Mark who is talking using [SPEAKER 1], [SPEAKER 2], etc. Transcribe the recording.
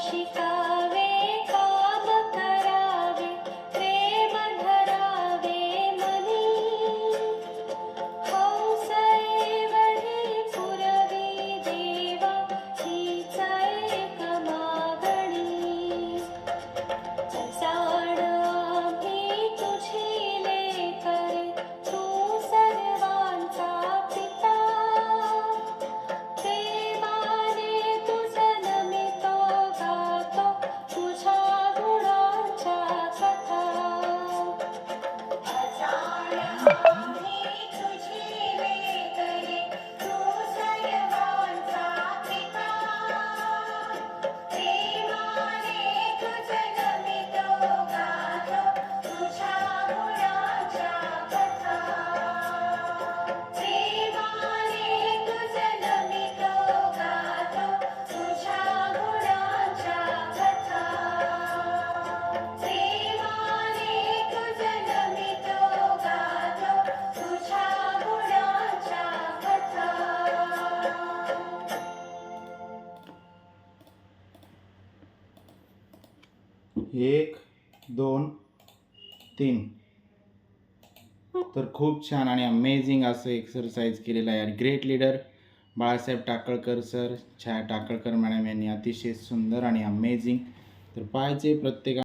[SPEAKER 1] she fell. एक दोन तीन. तर खूप छान आणि अमेझिंग असं एक्सरसाइज केलेलं आहे. आणि great leader Balasaheb Takalkar sir Chhaya Takalkar madam यांनी अतिशय सुंदर आणि अमेझिंग तर पाहायचे प्रत्येका